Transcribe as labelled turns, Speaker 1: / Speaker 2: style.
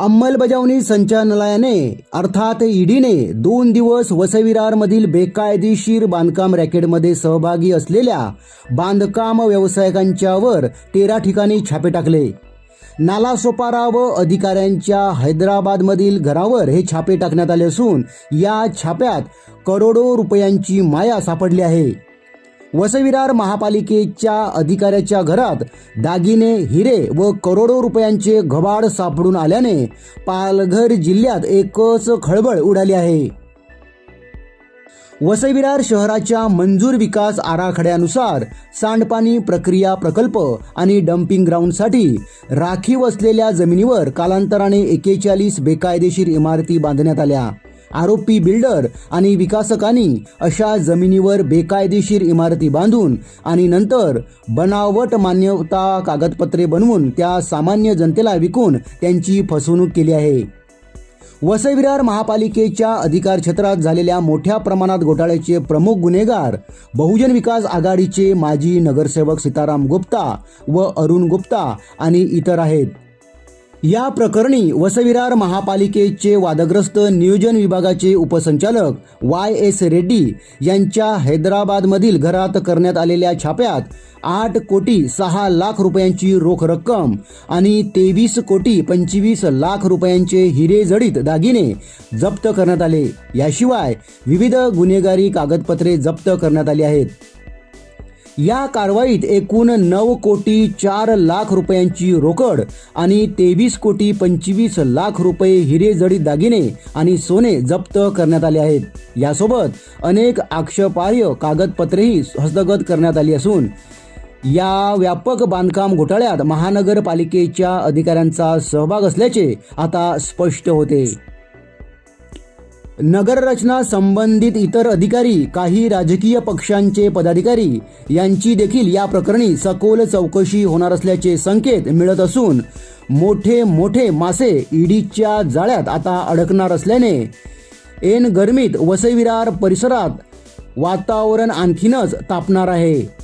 Speaker 1: अंमलबजावणी संचालनालयाने अर्थात ईडीने दोन दिवस वसविरारमधील बेकायदेशीर बांधकाम रॅकेटमध्ये सहभागी असलेल्या बांधकाम व्यावसायिकांच्यावर तेरा ठिकाणी छापे टाकले. नालासोपारा व अधिकाऱ्यांच्या हैदराबादमधील घरावर हे छापे टाकण्यात आले असून या छाप्यात करोडो रुपयांची माया सापडली आहे. वसविरार महापालिकेच्या अधिकाऱ्याच्या घरात दागिने हिरे व करोडो रुपयांचे घबाड सापडून आल्याने पालघर जिल्ह्यात एकच खळबळ उडाली आहे. वसविरार शहराच्या मंजूर विकास आराखड्यानुसार सांडपाणी प्रक्रिया प्रकल्प आणि डम्पिंग ग्राउंडसाठी राखीव असलेल्या जमिनीवर कालांतराने एकेचाळीस बेकायदेशीर इमारती बांधण्यात आल्या. आरोपी बिल्डर आणि विकासकांनी अशा जमिनीवर बेकायदेशीर इमारती बांधून आणि नंतर बनावट मान्यता कागदपत्रे बनवून त्या सामान्य जनतेला विकून त्यांची फसवणूक केली आहे. वसईविरार महापालिकेच्या अधिकार क्षेत्रात झालेल्या मोठ्या प्रमाणात घोटाळ्याचे प्रमुख गुन्हेगार बहुजन विकास आघाडीचे माजी नगरसेवक सीताराम गुप्ता व अरुण गुप्ता आणि इतर आहेत. या प्रकरणी वसविरार महापालिकेचे वादग्रस्त नियोजन विभागाचे उपसंचालक वाय एस रेड्डी यांच्या हैदराबादमधील घरात करण्यात आलेल्या छाप्यात आठ कोटी सहा लाख रुपयांची रोख रक्कम आणि तेवीस कोटी पंचवीस लाख रुपयांचे हिरे जडित दागिने जप्त करण्यात आले. याशिवाय विविध गुन्हेगारी कागदपत्रे जप्त करण्यात आली आहेत. या कारवाईत एकूण नऊ कोटी चार लाख रुपयांची रोकड आणि तेवीस कोटी पंचवीस लाख रुपये हिरे जडी दागिने आणि सोने जप्त करण्यात आले आहेत. यासोबत अनेक आक्षेपार्ह कागदपत्रेही हस्तगत करण्यात आली असून या व्यापक बांधकाम घोटाळ्यात महानगरपालिकेच्या अधिकाऱ्यांचा सहभाग असल्याचे आता स्पष्ट होते. नगररचना संबंधित इतर अधिकारी काही राजकीय पक्षांचे पदाधिकारी यांची देखील या प्रकरणी सखोल चौकशी होणार असल्याचे संकेत मिळत असून मोठे मोठे मासे ईडीच्या जाळ्यात आता अडकणार असल्याने एन गरमीत वसईविरार परिसरात वातावरण आणखीनच तापणार आहे.